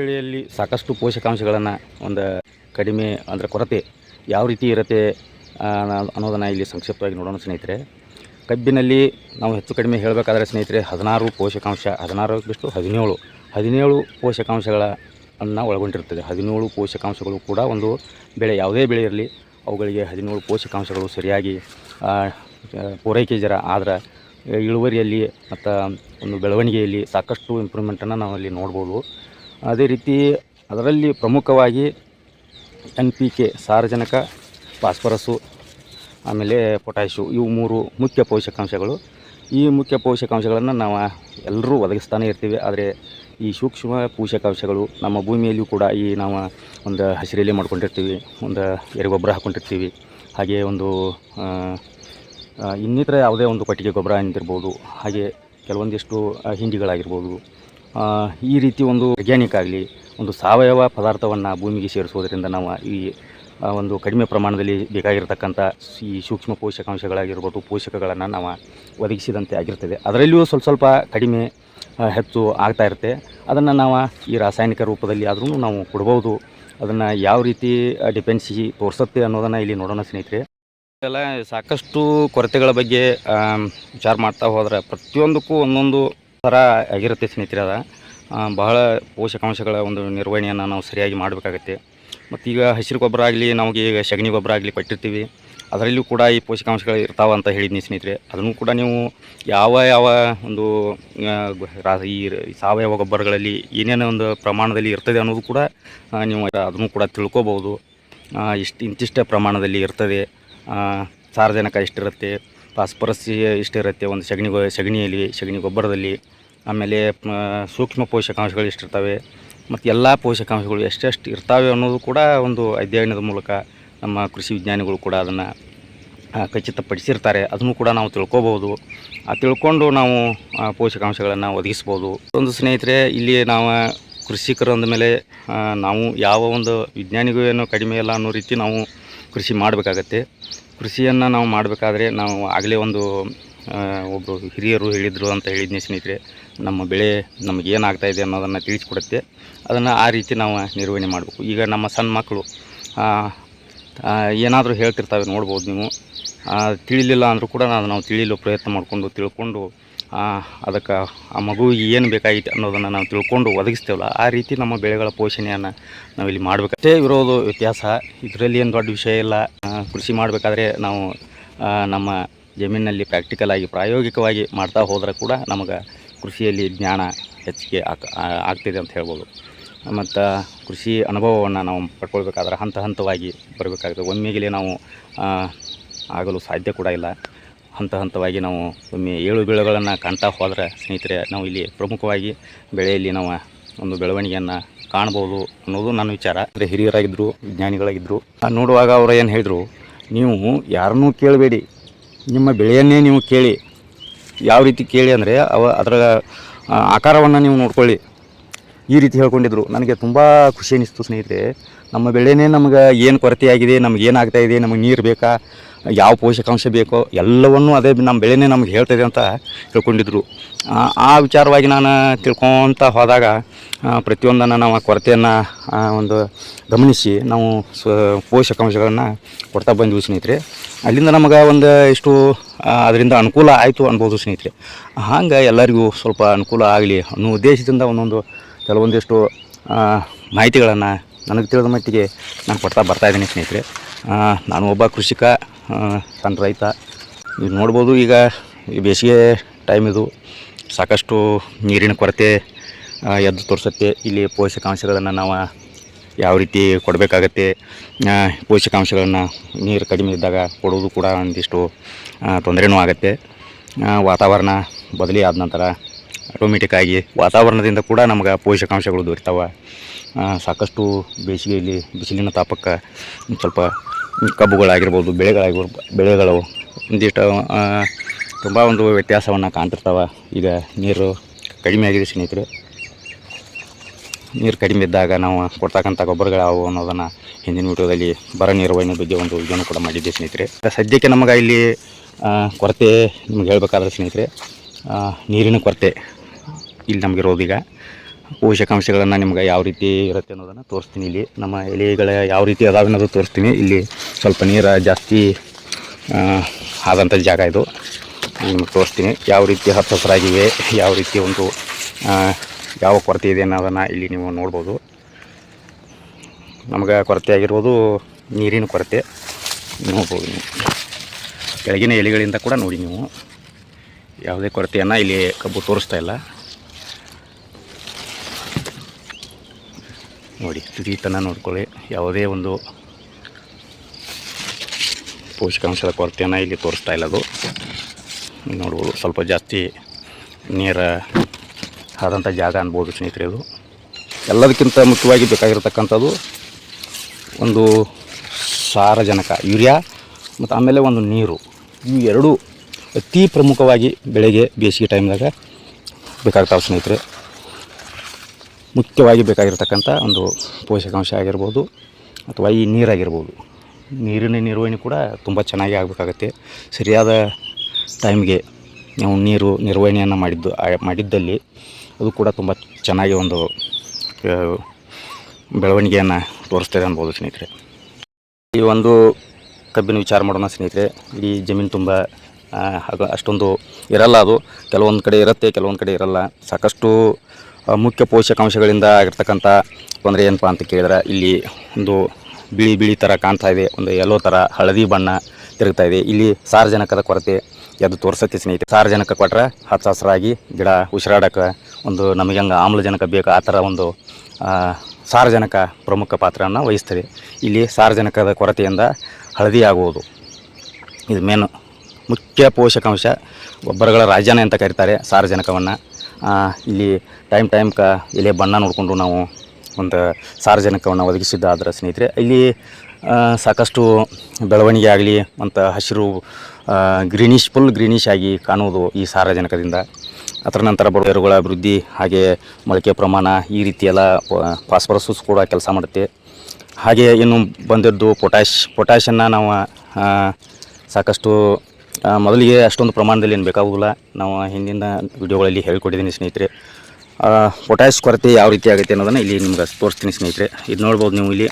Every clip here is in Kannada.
ಬೆಳೆಯಲ್ಲಿ ಸಾಕಷ್ಟು ಪೋಷಕಾಂಶಗಳನ್ನು ಒಂದು ಕಡಿಮೆ ಅಂದರೆ ಕೊರತೆ ಯಾವ ರೀತಿ ಇರುತ್ತೆ ಅನ್ನೋದನ್ನು ಇಲ್ಲಿ ಸಂಕ್ಷಿಪ್ತವಾಗಿ ನೋಡೋಣ ಸ್ನೇಹಿತರೆ. ಕಬ್ಬಿನಲ್ಲಿ ನಾವು ಹೆಚ್ಚು ಕಡಿಮೆ ಹೇಳಬೇಕಾದ್ರೆ ಸ್ನೇಹಿತರೆ ಹದಿನಾರು ಪೋಷಕಾಂಶ, ಹದಿನಾರು ಬಿಟ್ಟು ಹದಿನೇಳು ಹದಿನೇಳು ಪೋಷಕಾಂಶಗಳ ಅನ್ನ ಒಳಗೊಂಡಿರ್ತದೆ ಹದಿನೇಳು ಪೋಷಕಾಂಶಗಳು ಕೂಡ ಒಂದು ಬೆಳೆ, ಯಾವುದೇ ಬೆಳೆ ಇರಲಿ, ಅವುಗಳಿಗೆ ಹದಿನೇಳು ಪೋಷಕಾಂಶಗಳು ಸರಿಯಾಗಿ ಪೂರೈಕೆ ಜರ ಆದ್ರೆ ಇಳುವರಿಯಲ್ಲಿ ಮತ್ತು ಒಂದು ಬೆಳವಣಿಗೆಯಲ್ಲಿ ಸಾಕಷ್ಟು ಇಂಪ್ರೂವ್ಮೆಂಟನ್ನು ನಾವು ಅಲ್ಲಿ ನೋಡ್ಬೋದು. ಅದೇ ರೀತಿ ಅದರಲ್ಲಿ ಪ್ರಮುಖವಾಗಿ ಎನ್ ಪಿ ಕೆ ಸಾರಜನಕ ಫಾಸ್ಫರಸ್ಸು ಆಮೇಲೆ ಪೊಟ್ಯಾಶು ಇವು ಮೂರು ಮುಖ್ಯ ಪೋಷಕಾಂಶಗಳು. ಈ ಮುಖ್ಯ ಪೋಷಕಾಂಶಗಳನ್ನು ನಾವು ಎಲ್ಲರೂ ಒದಗಿಸ್ತಾನೆ ಇರ್ತೀವಿ. ಆದರೆ ಈ ಸೂಕ್ಷ್ಮ ಪೋಷಕಾಂಶಗಳು ನಮ್ಮ ಭೂಮಿಯಲ್ಲಿಯೂ ಕೂಡ ಈ ನಾವು ಒಂದು ಹಸಿರೆಲೆ ಮಾಡ್ಕೊಂಡಿರ್ತೀವಿ, ಒಂದು ಎರೆಗೊಬ್ಬರ ಹಾಕ್ಕೊಂಡಿರ್ತೀವಿ ಹಾಗೆ ಒಂದು ಇನ್ನಿತರ ಯಾವುದೇ ಒಂದು ಕೊಟ್ಟಿಗೆ ಗೊಬ್ಬರ ಅಂತಿರ್ಬೋದು. ಹಾಗೆ ಕೆಲವೊಂದಿಷ್ಟು ಹಿಂಡಿಗಳಾಗಿರ್ಬೋದು. ಈ ರೀತಿ ಒಂದು ವೈಜ್ಞಾನಿಕ ಆಗಲಿ, ಒಂದು ಸಾವಯವ ಪದಾರ್ಥವನ್ನು ಭೂಮಿಗೆ ಸೇರಿಸೋದ್ರಿಂದ ನಾವು ಈ ಒಂದು ಕಡಿಮೆ ಪ್ರಮಾಣದಲ್ಲಿ ಬೇಕಾಗಿರ್ತಕ್ಕಂಥ ಈ ಸೂಕ್ಷ್ಮ ಪೋಷಕಾಂಶಗಳಾಗಿರ್ಬೋದು, ಪೋಷಕಗಳನ್ನು ನಾವು ಒದಗಿಸಿದಂತೆ ಆಗಿರ್ತದೆ. ಅದರಲ್ಲಿಯೂ ಸ್ವಲ್ಪ ಸ್ವಲ್ಪ ಕಡಿಮೆ ಹೆಚ್ಚು ಆಗ್ತಾ ಇರುತ್ತೆ. ಅದನ್ನು ನಾವು ಈ ರಾಸಾಯನಿಕ ರೂಪದಲ್ಲಿ ಆದ್ರೂ ನಾವು ಕೊಡ್ಬೋದು. ಅದನ್ನು ಯಾವ ರೀತಿ ಡಿಪೆನ್ಸಿ ತೋರಿಸುತ್ತೆ ಅನ್ನೋದನ್ನು ಇಲ್ಲಿ ನೋಡೋಣ ಸ್ನೇಹಿತರೆ. ಎಲ್ಲ ಸಾಕಷ್ಟು ಕೊರತೆಗಳ ಬಗ್ಗೆ ವಿಚಾರ ಮಾಡ್ತಾ ಹೋದರೆ ಪ್ರತಿಯೊಂದಕ್ಕೂ ಒಂದೊಂದು ಥರ ಆಗಿರುತ್ತೆ ಸ್ನೇಹಿತರೆ ಅದ. ಬಹಳ ಪೋಷಕಾಂಶಗಳ ಒಂದು ನಿರ್ವಹಣೆಯನ್ನು ನಾವು ಸರಿಯಾಗಿ ಮಾಡಬೇಕಾಗತ್ತೆ. ಮತ್ತು ಈಗ ಹಸಿರು ಗೊಬ್ಬರ ಆಗಲಿ ನಮಗೆ ಈಗ ಸಗಣಿ ಗೊಬ್ಬರ ಆಗಲಿ ಕೊಟ್ಟಿರ್ತೀವಿ. ಅದರಲ್ಲೂ ಕೂಡ ಈ ಪೋಷಕಾಂಶಗಳು ಇರ್ತಾವ ಅಂತ ಹೇಳಿದ್ನಿ ಸ್ನೇಹಿತರೆ. ಅದನ್ನು ಕೂಡ ನೀವು ಯಾವ ಯಾವ ಒಂದು ಈ ಸಾವಯವ ಗೊಬ್ಬರಗಳಲ್ಲಿ ಏನೇನೋ ಒಂದು ಪ್ರಮಾಣದಲ್ಲಿ ಇರ್ತದೆ ಅನ್ನೋದು ಕೂಡ ನೀವು ಅದನ್ನು ಕೂಡ ತಿಳ್ಕೊಬೋದು. ಇಷ್ಟು, ಇಂತಿಷ್ಟೇ ಪ್ರಮಾಣದಲ್ಲಿ ಇರ್ತದೆ. ಸಾರಜನಕ ಇಷ್ಟಿರುತ್ತೆ, ಫಾಸ್ಫರಸ್ ಇಷ್ಟಿರುತ್ತೆ ಒಂದು ಸಗಣಿ ಸಗಣಿಯಲ್ಲಿ, ಸಗಣಿ ಗೊಬ್ಬರದಲ್ಲಿ. ಆಮೇಲೆ ಸೂಕ್ಷ್ಮ ಪೋಷಕಾಂಶಗಳು ಎಷ್ಟಿರ್ತವೆ, ಮತ್ತು ಎಲ್ಲ ಪೋಷಕಾಂಶಗಳು ಎಷ್ಟೆಷ್ಟು ಇರ್ತವೆ ಅನ್ನೋದು ಕೂಡ ಒಂದು ಅಧ್ಯಯನದ ಮೂಲಕ ನಮ್ಮ ಕೃಷಿ ವಿಜ್ಞಾನಿಗಳು ಕೂಡ ಅದನ್ನು ಖಚಿತಪಡಿಸಿರ್ತಾರೆ. ಅದನ್ನು ಕೂಡ ನಾವು ತಿಳ್ಕೊಬೋದು. ಆ, ತಿಳ್ಕೊಂಡು ನಾವು ಪೋಷಕಾಂಶಗಳನ್ನು ಒದಗಿಸ್ಬೋದು. ಒಂದು ಸ್ನೇಹಿತರೆ, ಇಲ್ಲಿ ನಾವು ಕೃಷಿಕರು ಅಂದಮೇಲೆ ನಾವು ಯಾವ ಒಂದು ವಿಜ್ಞಾನಿಗೂ ಏನು ಕಡಿಮೆ ಇಲ್ಲ ಅನ್ನೋ ರೀತಿ ನಾವು ಕೃಷಿ ಮಾಡಬೇಕಾಗತ್ತೆ. ಕೃಷಿಯನ್ನು ನಾವು ಮಾಡಬೇಕಾದ್ರೆ ನಾವು ಆಗಲೇ ಒಂದು ಒಬ್ಬರು ಹಿರಿಯರು ಹೇಳಿದರು ಅಂತ ಹೇಳಿದ್ನಿ ಸ್ನೇಹಿತರೆ, ನಮ್ಮ ಬೆಳೆ ನಮಗೆ ಏನಾಗ್ತಾ ಇದೆ ಅನ್ನೋದನ್ನು ತಿಳಿಸ್ಕೊಡುತ್ತೆ. ಅದನ್ನು ಆ ರೀತಿ ನಾವು ನಿರ್ವಹಣೆ ಮಾಡಬೇಕು. ಈಗ ನಮ್ಮ ಸಣ್ಣ ಮಕ್ಕಳು ಏನಾದರೂ ಹೇಳ್ತಿರ್ತಾವೆ ನೋಡ್ಬೋದು ನೀವು. ತಿಳಿಲಿಲ್ಲ ಅಂದರೂ ಕೂಡ ನಾವು ನಾವು ತಿಳಿಯಲು ಪ್ರಯತ್ನ ಮಾಡಿಕೊಂಡು ತಿಳ್ಕೊಂಡು ಅದಕ್ಕೆ ಆ ಮಗುವಿಗೆ ಏನು ಬೇಕಾಗಿತ್ತು ಅನ್ನೋದನ್ನು ನಾವು ತಿಳ್ಕೊಂಡು ಒದಗಿಸ್ತೇವಲ್ಲ, ಆ ರೀತಿ ನಮ್ಮ ಬೆಳೆಗಳ ಪೋಷಣೆಯನ್ನು ನಾವಿಲ್ಲಿ ಮಾಡಬೇಕಷ್ಟೇ ಇರೋದು ವ್ಯತ್ಯಾಸ. ಇದರಲ್ಲಿ ಏನು ದೊಡ್ಡ ವಿಷಯ ಇಲ್ಲ. ಕೃಷಿ ಮಾಡಬೇಕಾದ್ರೆ ನಾವು ನಮ್ಮ ಜಮೀನಿನಲ್ಲಿ ಪ್ರಾಕ್ಟಿಕಲ್ ಆಗಿ, ಪ್ರಾಯೋಗಿಕವಾಗಿ ಮಾಡ್ತಾ ಹೋದರೆ ಕೂಡ ನಮಗೆ ಕೃಷಿಯಲ್ಲಿ ಜ್ಞಾನ ಹೆಚ್ಚಿಗೆ ಆಗ್ ಆಗ್ತಿದೆ ಅಂತ ಹೇಳ್ಬೋದು. ಮತ್ತು ಕೃಷಿ ಅನುಭವವನ್ನು ನಾವು ಪಡ್ಕೊಳ್ಬೇಕಾದ್ರೆ ಹಂತ ಹಂತವಾಗಿ ಬರಬೇಕಾಗ್ತದೆ ಒಮ್ಮೆಗೆಲೇ ನಾವು ಆಗಲು ಸಾಧ್ಯ ಕೂಡ ಇಲ್ಲ. ಹಂತ ಹಂತವಾಗಿ ನಾವು ಒಮ್ಮೆ ಏಳು ಬೆಳೆಗಳನ್ನು ಕಾಣ್ತಾ ಹೋದರೆ ಸ್ನೇಹಿತರೆ, ನಾವು ಇಲ್ಲಿ ಪ್ರಮುಖವಾಗಿ ಬೆಳೆಯಲ್ಲಿ ನಾವು ಒಂದು ಬೆಳವಣಿಗೆಯನ್ನು ಕಾಣ್ಬೋದು ಅನ್ನೋದು ನನ್ನ ವಿಚಾರ. ಅಂದರೆ ಹಿರಿಯರಾಗಿದ್ದರು ವಿಜ್ಞಾನಿಗಳಾಗಿದ್ದರು ನೋಡುವಾಗ ಅವರು ಏನು ಹೇಳಿದರು, ನೀವು ಯಾರನ್ನೂ ಕೇಳಬೇಡಿ. ನಿಮ್ಮ ಬೆಳೆಯನ್ನೇ ನೀವು ಕೇಳಿ. ಯಾವ ರೀತಿ ಕೇಳಿ ಅಂದರೆ ಅವ ಅದರ ಆಕಾರವನ್ನು ನೀವು ನೋಡ್ಕೊಳ್ಳಿ. ಈ ರೀತಿ ಹೇಳ್ಕೊಂಡಿದ್ರು. ನನಗೆ ತುಂಬ ಖುಷಿ ಅನಿಸ್ತು ಸ್ನೇಹಿತರೆ. ನಮ್ಮ ಬೆಳೆನೇ ನಮ್ಗೆ ಏನು ಕೊರತೆಯಾಗಿದೆ ನಮ್ಗೆ ಏನಾಗ್ತಾ ಇದೆ, ನಮಗೆ ನೀರು ಬೇಕಾ? ಯಾವ ಪೋಷಕಾಂಶ ಬೇಕೋ ಎಲ್ಲವನ್ನೂ ಅದೇ ನಮ್ಮ ಬೆಳೆನೇ ನಮ್ಗೆ ಹೇಳ್ತದೆ ಅಂತ ತಿಳ್ಕೊಂಡಿದ್ರು. ಆ, ವಿಚಾರವಾಗಿ ನಾನು ತಿಳ್ಕೊತ ಹೋದಾಗ ಪ್ರತಿಯೊಂದನ್ನು ನಾವು ಕೊರತೆಯನ್ನು ಒಂದು ಗಮನಿಸಿ ನಾವು ಸ್ವ ಪೋಷಕಾಂಶಗಳನ್ನು ಕೊಡ್ತಾ ಬಂದ್ವಿ ಸ್ನೇಹಿತರೆ. ಅಲ್ಲಿಂದ ನಮಗೆ ಒಂದು ಇಷ್ಟು ಅದರಿಂದ ಅನುಕೂಲ ಆಯಿತು ಅನ್ಬೋದು ಸ್ನೇಹಿತರೆ. ಹಂಗೆ ಎಲ್ಲರಿಗೂ ಸ್ವಲ್ಪ ಅನುಕೂಲ ಆಗಲಿ ಅನ್ನೋ ಉದ್ದೇಶದಿಂದ ಒಂದೊಂದು ಕೆಲವೊಂದಿಷ್ಟು ಮಾಹಿತಿಗಳನ್ನು ನನಗೆ ತಿಳಿದ ಮಟ್ಟಿಗೆ ನಾನು ಕೊಡ್ತಾ ಬರ್ತಾಯಿದ್ದೀನಿ ಸ್ನೇಹಿತರೆ. ನಾನು ಒಬ್ಬ ಕೃಷಿಕ ಸಣ್ಣ ರೈತ. ನೀವು ನೋಡ್ಬೋದು ಈಗ ಈ ಬೇಸಿಗೆ ಟೈಮ್ ಇದು. ಸಾಕಷ್ಟು ನೀರಿನ ಕೊರತೆ ಎದ್ದು ತೋರಿಸುತ್ತೆ ಇಲ್ಲಿ ಪೋಷಕಾಂಶಗಳನ್ನು ನಾವು ಯಾವ ರೀತಿ ಕೊಡಬೇಕಾಗತ್ತೆ ಪೋಷಕಾಂಶಗಳನ್ನು ನೀರು ಕಡಿಮೆ ಇದ್ದಾಗ ಕೊಡೋದು ಕೂಡ ಒಂದಿಷ್ಟು ತೊಂದರೆನೂ ಆಗುತ್ತೆ. ವಾತಾವರಣ ಬದಲಿ ಆದ ನಂತರ ಆಟೋಮೆಟಿಕ್ ಆಗಿ ವಾತಾವರಣದಿಂದ ಕೂಡ ನಮ್ಗೆ ಪೋಷಕಾಂಶಗಳು ದೊರಿತಾವೆ. ಸಾಕಷ್ಟು ಬೇಸಿಗೆಯಲ್ಲಿ ಬಿಸಿಲಿನ ತಾಪಕ್ಕೆ ಸ್ವಲ್ಪ ಕಬ್ಬುಗಳಾಗಿರ್ಬೋದು ಬೆಳೆಗಳಾಗಿರ್ಬೋದು ಬೆಳೆಗಳು ಒಂದಿಷ್ಟು ತುಂಬ ಒಂದು ವ್ಯತ್ಯಾಸವನ್ನು ಕಾಣ್ತಿರ್ತಾವೆ. ಈಗ ನೀರು ಕಡಿಮೆ ಆಗಿದೆ ಸ್ನೇಹಿತರೆ. ನೀರು ಕಡಿಮೆ ಇದ್ದಾಗ ನಾವು ಕೊಡ್ತಕ್ಕಂಥ ಗೊಬ್ಬರಗಳು ಯಾವುವು ಅನ್ನೋದನ್ನು ಹಿಂದಿನ ವಿಡಿಯೋದಲ್ಲಿ ಬರ ನಿರ್ವಹಣೆ ಬಗ್ಗೆ ಒಂದು ಇದನ್ನು ಕೂಡ ಮಾಡಿದ್ದೆ ಸ್ನೇಹಿತರೆ. ಸದ್ಯಕ್ಕೆ ನಮಗೆ ಇಲ್ಲಿ ಕೊರತೆ ನಿಮ್ಗೆ ಹೇಳಬೇಕಾದ್ರೆ ಸ್ನೇಹಿತರೆ ನೀರಿನ ಕೊರತೆ ಇಲ್ಲಿ ನಮಗಿರೋದೀಗ ಪೋಷಕಾಂಶಗಳನ್ನು ನಿಮ್ಗೆ ಯಾವ ರೀತಿ ಇರುತ್ತೆ ಅನ್ನೋದನ್ನು ತೋರಿಸ್ತೀನಿ ಇಲ್ಲಿ. ನಮ್ಮ ಎಲೆಗಳ ಯಾವ ರೀತಿ ಅದಾವೆ ಅನ್ನೋದು ತೋರಿಸ್ತೀನಿ ಇಲ್ಲಿ. ಸ್ವಲ್ಪ ನೀರು ಜಾಸ್ತಿ ಆದಂಥ ಜಾಗ ಇದು. ನಿಮ್ಗೆ ತೋರಿಸ್ತೀನಿ. ಯಾವ ರೀತಿ ಹತ್ತು ಹಸಿರಾಗಿವೆ ಯಾವ ರೀತಿ ಒಂದು ಯಾವ ಕೊರತೆ ಇದೆ ಅನ್ನೋದನ್ನು ಇಲ್ಲಿ ನೀವು ನೋಡ್ಬೋದು. ನಮಗೆ ಕೊರತೆ ಆಗಿರ್ಬೋದು, ನೀರಿನ ಕೊರತೆ ನೋಡ್ಬೋದು ನೀವು. ಕೆಳಗಿನ ಎಲೆಗಳಿಂದ ಕೂಡ ನೋಡಿ ನೀವು. ಯಾವುದೇ ಕೊರತೆಯನ್ನು ಇಲ್ಲಿ ಕಬ್ಬು ತೋರಿಸ್ತಾ ಇಲ್ಲ. ನೋಡಿ ತುದಿತನ ನೋಡ್ಕೊಳ್ಳಿ. ಯಾವುದೇ ಒಂದು ಪೋಷಕಾಂಶದ ಕೊರತೆಯನ್ನು ಇಲ್ಲಿ ತೋರಿಸ್ತಾ ಇಲ್ಲ ಅದು. ನೋಡ್ಬೋದು, ಸ್ವಲ್ಪ ಜಾಸ್ತಿ ನೀರ ಆದಂಥ ಜಾಗ ಅನ್ಬೋದು ಸ್ನೇಹಿತರೆ ಇದು. ಎಲ್ಲದಕ್ಕಿಂತ ಮುಖ್ಯವಾಗಿ ಬೇಕಾಗಿರ್ತಕ್ಕಂಥದ್ದು ಒಂದು ಸಾರಜನಕ, ಯೂರಿಯಾ ಮತ್ತು ಆಮೇಲೆ ಒಂದು ನೀರು. ಇವು ಎರಡೂ ಅತಿ ಪ್ರಮುಖವಾಗಿ ಬೆಳೆಗೆ ಬೇಸಿಗೆ ಟೈಮ್ದಾಗ ಬೇಕಾಗ್ತಾವೆ ಸ್ನೇಹಿತರೆ. ಮುಖ್ಯವಾಗಿ ಬೇಕಾಗಿರ್ತಕ್ಕಂಥ ಒಂದು ಪೋಷಕಾಂಶ ಆಗಿರ್ಬೋದು, ಅಥವಾ ಈ ನೀರಾಗಿರ್ಬೋದು. ನೀರಿನ ನಿರ್ವಹಣೆ ಕೂಡ ತುಂಬ ಚೆನ್ನಾಗಿ ಆಗಬೇಕಾಗತ್ತೆ. ಸರಿಯಾದ ಟೈಮ್ಗೆ ನಾವು ನೀರು ನಿರ್ವಹಣೆಯನ್ನು ಮಾಡಿದ್ದು ಮಾಡಿದ್ದಲ್ಲಿ ಅದು ಕೂಡ ತುಂಬ ಚೆನ್ನಾಗಿ ಒಂದು ಬೆಳವಣಿಗೆಯನ್ನು ತೋರಿಸ್ತದೆ ಅನ್ಬೋದು ಸ್ನೇಹಿತರೆ. ಈ ಒಂದು ಕಬ್ಬಿನ ವಿಚಾರ ಮಾಡೋಣ ಸ್ನೇಹಿತರೆ. ಈ ಜಮೀನು ತುಂಬ ಅಷ್ಟೊಂದು ಇರಲ್ಲ ಅದು. ಕೆಲವೊಂದು ಕಡೆ ಇರುತ್ತೆ, ಕೆಲವೊಂದು ಕಡೆ ಇರಲ್ಲ. ಸಾಕಷ್ಟು ಮುಖ್ಯ ಪೋಷಕಾಂಶಗಳಿಂದ ಆಗಿರ್ತಕ್ಕಂಥ ತೊಂದರೆ ಏನಪ್ಪ ಅಂತ ಕೇಳಿದ್ರೆ ಇಲ್ಲಿ ಒಂದು ಬಿಳಿ ಬಿಳಿ ಥರ ಕಾಣ್ತಾ ಇದೆ. ಒಂದು ಎಲ್ಲೋ ಥರ ಹಳದಿ ಬಣ್ಣ ತಿರುಗ್ತಾ ಇದೆ. ಇಲ್ಲಿ ಸಾರಜನಕದ ಕೊರತೆ ಅದು ತೋರ್ಸತ್ತೆ ಸ್ನೇಹಿತರೆ? ಸಾರಜನಕ ಕೊಟ್ಟರೆ ಹಚ್ಚ ಹಸಿರಾಗಿ ಗಿಡ ಉಸಿರಾಡಕ್ಕೆ ಒಂದು ನಮಗೆ ಹಂಗೆ ಆಮ್ಲಜನಕ ಬೇಕು. ಆ ಥರ ಒಂದು ಆ, ಸಾರಜನಕ ಪ್ರಮುಖ ಪಾತ್ರವನ್ನು ವಹಿಸ್ತದೆ. ಇಲ್ಲಿ ಸಾರಜನಕದ ಕೊರತೆಯಿಂದ ಹಳದಿ ಆಗುವುದು. ಇದು ಮೇನು ಮುಖ್ಯ ಪೋಷಕಾಂಶ. ಗೊಬ್ಬರಗಳ ರಾಜನೇ ಅಂತ ಕರೀತಾರೆ ಸಾರಜನಕವನ್ನು. ಇಲ್ಲಿ ಟೈಮ್ ಟೈಮ್ ಕ ಎಲೆ ಬಣ್ಣ ನೋಡಿಕೊಂಡು ನಾವು ಒಂದು ಸಾರಜನಕವನ್ನು ಒದಗಿಸಿದ್ದಾದ್ರೆ ಸ್ನೇಹಿತರೆ, ಇಲ್ಲಿ ಸಾಕಷ್ಟು ಬೆಳವಣಿಗೆ ಆಗಲಿ, ಅಂತ ಹಸಿರು ಗ್ರೀನಿಶ್ ಫುಲ್ ಗ್ರೀನಿಶ್ ಆಗಿ ಕಾಣುವುದು ಈ ಸಾರಜನಕದಿಂದ ಅದರ ನಂತರ ಬೇರುಗಳ ಅಭಿವೃದ್ಧಿ ಹಾಗೆ ಮೊಳಕೆ ಪ್ರಮಾಣ ಈ ರೀತಿಯೆಲ್ಲ ಫಾಸ್ಫರಸ್ಸು ಕೂಡ ಕೆಲಸ ಮಾಡುತ್ತೆ. ಹಾಗೆ ಇನ್ನು ಬಂದದ್ದು ಪೊಟ್ಯಾಶ್ ಪೊಟ್ಯಾಷನ್ನು ನಾವು ಸಾಕಷ್ಟು ಮೊದಲಿಗೆ ಅಷ್ಟೊಂದು ಪ್ರಮಾಣದಲ್ಲಿ ಏನು ಬೇಕಾಗುವುದಿಲ್ಲ ನಾವು ಹಿಂದಿನ ವಿಡಿಯೋಗಳಲ್ಲಿ ಹೇಳಿಕೊಟ್ಟಿದ್ದೀನಿ ಸ್ನೇಹಿತರೆ. ಪೊಟ್ಯಾಶ್ ಕೊರತೆ ಯಾವ ರೀತಿ ಆಗುತ್ತೆ ಅನ್ನೋದನ್ನು ಇಲ್ಲಿ ನಿಮ್ಗೆ ತೋರಿಸ್ತೀನಿ ಸ್ನೇಹಿತರೆ. ಇದು ನೋಡ್ಬೋದು ನೀವು ಇಲ್ಲಿ.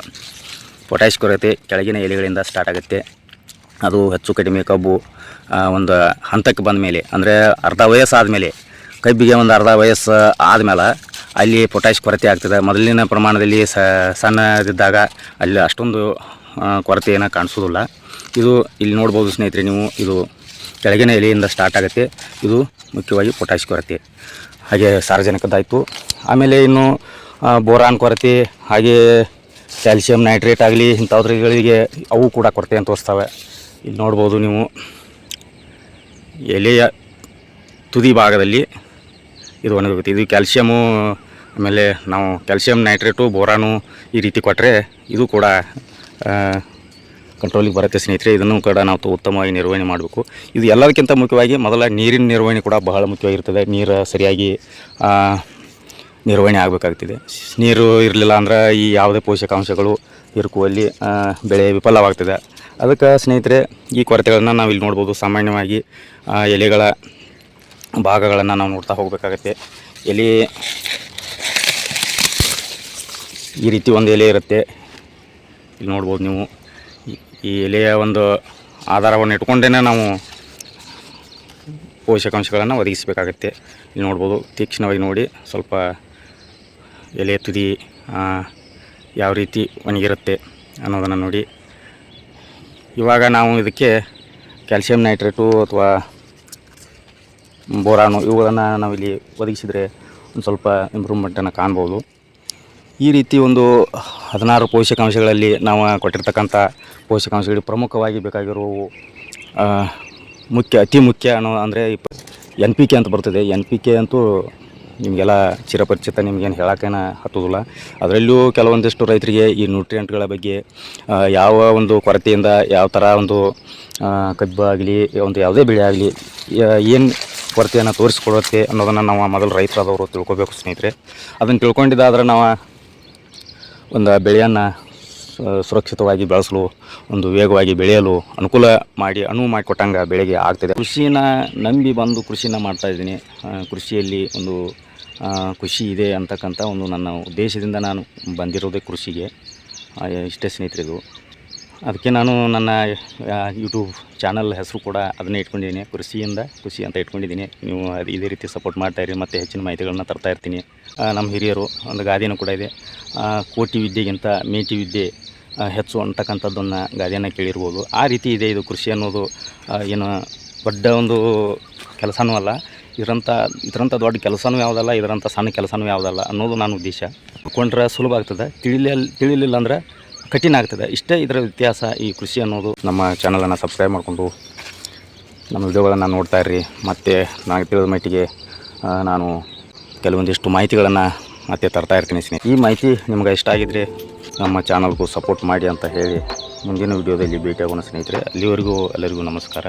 ಪೊಟ್ಯಾಶ್ ಕೊರತೆ ಕೆಳಗಿನ ಎಲೆಗಳಿಂದ ಸ್ಟಾರ್ಟ್ ಆಗುತ್ತೆ. ಅದು ಹೆಚ್ಚು ಕಡಿಮೆ ಕಬ್ಬು ಒಂದು ಹಂತಕ್ಕೆ ಬಂದ ಮೇಲೆ, ಅಂದರೆ ಅರ್ಧ ವಯಸ್ಸಾದ ಮೇಲೆ ಕಬ್ಬಿಗೆ ಒಂದು ಅರ್ಧ ವಯಸ್ಸು ಆದಮೇಲೆ ಅಲ್ಲಿ ಪೊಟ್ಯಾಶ್ ಕೊರತೆ ಆಗ್ತದೆ. ಮೊದಲಿನ ಪ್ರಮಾಣದಲ್ಲಿ ಸಣ್ಣದಿದ್ದಾಗ ಅಲ್ಲಿ ಅಷ್ಟೊಂದು ಕೊರತೆ ಕೊರತೆಯನ್ನು ಕಾಣಿಸೋದಿಲ್ಲ. ಇದು ಇಲ್ಲಿ ನೋಡ್ಬೋದು ಸ್ನೇಹಿತರೆ ನೀವು, ಇದು ಕೆಳಗಿನ ಎಲೆಯಿಂದ ಸ್ಟಾರ್ಟ್ ಆಗುತ್ತೆ. ಇದು ಮುಖ್ಯವಾಗಿ ಪೊಟ್ಯಾಶ್ ಕೊರತೆ. ಹಾಗೆ ಸಾರ್ವಜನಿಕದಾಯಿತು ಆಮೇಲೆ ಇನ್ನು ಬೋರಾನ್ ಕೊರತೆ, ಹಾಗೆ ಕ್ಯಾಲ್ಸಿಯಂ ನೈಟ್ರೇಟ್ ಆಗಲಿ ಇಂಥವ್ರಿಗಳಿಗೆ ಅವು ಕೂಡ ಕೊರತೆ ಅಂತ ತೋರಿಸ್ತವೆ. ಇಲ್ಲಿ ನೋಡ್ಬೋದು ನೀವು, ಎಲೆಯ ತುದಿ ಭಾಗದಲ್ಲಿ ಇದು ಒಣಗೋಗುತ್ತೆ. ಇದು ಕ್ಯಾಲ್ಸಿಯಮು, ಆಮೇಲೆ ನಾವು ಕ್ಯಾಲ್ಸಿಯಂ ನೈಟ್ರೇಟು, ಬೋರಾನು ಈ ರೀತಿ ಕೊಟ್ಟರೆ ಇದು ಕೂಡ ಕಂಟ್ರೋಲಿಗೆ ಬರುತ್ತೆ ಸ್ನೇಹಿತರೆ. ಇದನ್ನು ಕೂಡ ನಾವು ಉತ್ತಮವಾಗಿ ನಿರ್ವಹಣೆ ಮಾಡಬೇಕು. ಇದು ಎಲ್ಲದಕ್ಕಿಂತ ಮುಖ್ಯವಾಗಿ ಮೊದಲ ನೀರಿನ ನಿರ್ವಹಣೆ ಕೂಡ ಬಹಳ ಮುಖ್ಯವಾಗಿರ್ತದೆ. ನೀರು ಸರಿಯಾಗಿ ನಿರ್ವಹಣೆ ಆಗಬೇಕಾಗ್ತಿದೆ. ನೀರು ಇರಲಿಲ್ಲ ಅಂದ್ರೆ ಈ ಯಾವುದೇ ಪೋಷಕಾಂಶಗಳು ಇರುಕುವಲ್ಲಿ ಬೆಳೆ ವಿಫಲವಾಗ್ತದೆ. ಅದಕ್ಕೆ ಸ್ನೇಹಿತರೆ, ಈ ಕೊರತೆಗಳನ್ನು ನಾವು ಇಲ್ಲಿ ನೋಡ್ಬೋದು. ಸಾಮಾನ್ಯವಾಗಿ ಎಲೆಗಳ ಭಾಗಗಳನ್ನು ನಾವು ನೋಡ್ತಾ ಹೋಗಬೇಕಾಗತ್ತೆ. ಎಲೆ, ಈ ರೀತಿ ಒಂದು ಎಲೆ ಇರುತ್ತೆ. ಇಲ್ಲಿ ನೋಡ್ಬೋದು ನೀವು. ಈ- ಎಲೆಯ ಒಂದು ಆಧಾರವನ್ನು ಇಟ್ಕೊಂಡೇ ನಾವು ಪೋಷಕಾಂಶಗಳನ್ನು ಒದಗಿಸಬೇಕಾಗತ್ತೆ. ಇಲ್ಲಿ ನೋಡ್ಬೋದು, ತೀಕ್ಷ್ಣವಾಗಿ ನೋಡಿ, ಸ್ವಲ್ಪ ಎಲೆ ತುದಿ ಯಾವ ರೀತಿ ಒಣಗಿರುತ್ತೆ ಅನ್ನೋದನ್ನು ನೋಡಿ. ಇವಾಗ ನಾವು ಇದಕ್ಕೆ ಕ್ಯಾಲ್ಸಿಯಂ ನೈಟ್ರೇಟು ಅಥವಾ ಬೋರಾನು ಇವುಗಳನ್ನು ನಾವಿಲ್ಲಿ ಒದಗಿಸಿದರೆ ಒಂದು ಸ್ವಲ್ಪ ಇಂಪ್ರೂವ್ಮೆಂಟನ್ನು ಕಾಣ್ಬೋದು. ಈ ರೀತಿ ಒಂದು ಹದಿನಾರು ಪೋಷಕಾಂಶಗಳಲ್ಲಿ ನಾವು ಕೊಟ್ಟಿರ್ತಕ್ಕಂಥ ಪೋಷಕಾಂಶಗಳು ಪ್ರಮುಖವಾಗಿ ಬೇಕಾಗಿರುವವು ಮುಖ್ಯ, ಅತಿ ಮುಖ್ಯ ಅನ್ನೋ, ಅಂದರೆ ಎನ್ ಪಿ ಕೆ ಅಂತ ಬರ್ತದೆ. ಎನ್ ಪಿ ಕೆ ಅಂತೂ ನಿಮಗೆಲ್ಲ ಚಿರಪರಿಚಿತ, ನಿಮಗೇನು ಹೇಳೋಕ್ಕೇನ ಹತ್ತೋದಿಲ್ಲ. ಅದರಲ್ಲೂ ಕೆಲವೊಂದಿಷ್ಟು ರೈತರಿಗೆ ಈ ನ್ಯೂಟ್ರಿಯೆಂಟ್ಗಳ ಬಗ್ಗೆ ಯಾವ ಒಂದು ಕೊರತೆಯಿಂದ, ಯಾವ ಥರ ಒಂದು ಕಬ್ಬು ಆಗಲಿ, ಒಂದು ಯಾವುದೇ ಬೆಳೆ ಆಗಲಿ ಏನು ಕೊರತೆಯನ್ನು ತೋರಿಸ್ಕೊಡುತ್ತೆ ಅನ್ನೋದನ್ನು ನಾವು ಮೊದಲು ರೈತರಾದವರು ತಿಳ್ಕೊಬೇಕು ಸ್ನೇಹಿತರೆ. ಅದನ್ನು ತಿಳ್ಕೊಂಡಿದ್ದಾದ್ರೆ ನಾವು ಒಂದು ಬೆಳೆಯನ್ನು ಸುರಕ್ಷಿತವಾಗಿ ಬೆಳೆಸಲು, ಒಂದು ವೇಗವಾಗಿ ಬೆಳೆಯಲು ಅನುಕೂಲ ಮಾಡಿ, ಅನುವು ಮಾಡಿಕೊಟ್ಟಂಗೆ ಬೆಳೆಗೆ ಆಗ್ತಿದೆ. ಕೃಷಿನ ನಂಬಿ ಬಂದು ಕೃಷಿನ ಮಾಡ್ತಾ ಇದ್ದೀನಿ. ಕೃಷಿಯಲ್ಲಿ ಒಂದು ಖುಷಿ ಇದೆ ಅಂತಕ್ಕಂಥ ಒಂದು ನನ್ನ ಉದ್ದೇಶದಿಂದ ನಾನು ಬಂದಿರೋದೇ ಕೃಷಿಗೆ. ಇಷ್ಟೇ ಸ್ನೇಹಿತರಿಗೂ. ಅದಕ್ಕೆ ನಾನು ನನ್ನ ಯೂಟ್ಯೂಬ್ ಚಾನಲ್ ಹೆಸರು ಕೂಡ ಅದನ್ನೇ ಇಟ್ಕೊಂಡಿದ್ದೀನಿ. ಕೃಷಿಯಿಂದ ಖುಷಿ ಅಂತ ಇಟ್ಕೊಂಡಿದ್ದೀನಿ. ನೀವು ಅದು ಇದೇ ರೀತಿ ಸಪೋರ್ಟ್ ಮಾಡ್ತಾಯಿರಿ ಮತ್ತು ಹೆಚ್ಚಿನ ಮಾಹಿತಿಗಳನ್ನ ತರ್ತಾ ಇರ್ತೀನಿ. ನಮ್ಮ ಹಿರಿಯರು ಒಂದು ಗಾದೆನೂ ಕೂಡ ಇದೆ. ಕೋಟಿ ವಿದ್ಯೆಗಿಂತ ಮೇಟಿ ವಿದ್ಯೆ ಹೆಚ್ಚು ಅಂತಕ್ಕಂಥದ್ದನ್ನು ಗಾದೆಯನ್ನು ಕೇಳಿರ್ಬೋದು. ಆ ರೀತಿ ಇದೆ ಇದು ಕೃಷಿ ಅನ್ನೋದು ಏನು ದೊಡ್ಡ ಒಂದು ಕೆಲಸನೂ ಅಲ್ಲ. ಇದರಂಥ ಇದರಂಥ ದೊಡ್ಡ ಕೆಲಸನೂ ಯಾವುದಲ್ಲ ಇದರಂಥ ಸಣ್ಣ ಕೆಲಸನೂ ಯಾವುದಲ್ಲ ಅನ್ನೋದು ನನ್ನ ಉದ್ದೇಶ. ಕೊಂಡ್ರೆ ಸುಲಭ ಆಗ್ತದೆ. ತಿಳಿಲಿಲ್ಲ ತಿಳಿಲಿಲ್ಲ ಅಂದ್ರೆ ಕಠಿಣ ಆಗ್ತದೆ. ಇಷ್ಟೇ ಇದರ ವ್ಯತ್ಯಾಸ ಈ ಕೃಷಿ ಅನ್ನೋದು. ನಮ್ಮ ಚಾನಲನ್ನು ಸಬ್ಸ್ಕ್ರೈಬ್ ಮಾಡಿಕೊಂಡು ನಮ್ಮ ವಿಡಿಯೋಗಳನ್ನು ನೋಡ್ತಾ ಇರ್ರಿ. ಮತ್ತು ನನಗೆ ತಿಳಿದ ಮಟ್ಟಿಗೆ ನಾನು ಕೆಲವೊಂದಿಷ್ಟು ಮಾಹಿತಿಗಳನ್ನು ಮತ್ತೆ ತರ್ತಾ ಇರ್ತೀನಿ ಸ್ನೇಹಿತರೆ. ಈ ಮಾಹಿತಿ ನಿಮ್ಗೆ ಇಷ್ಟ ಆಗಿದ್ರೆ ನಮ್ಮ ಚಾನಲ್ಗೂ ಸಪೋರ್ಟ್ ಮಾಡಿ ಅಂತ ಹೇಳಿ ಮುಂದಿನ ವಿಡಿಯೋದಲ್ಲಿ ಭೇಟಿಯಾಗೋಣ ಸ್ನೇಹಿತರೆ ಅಲ್ಲಿವರೆಗೂ ಎಲ್ಲರಿಗೂ ನಮಸ್ಕಾರ.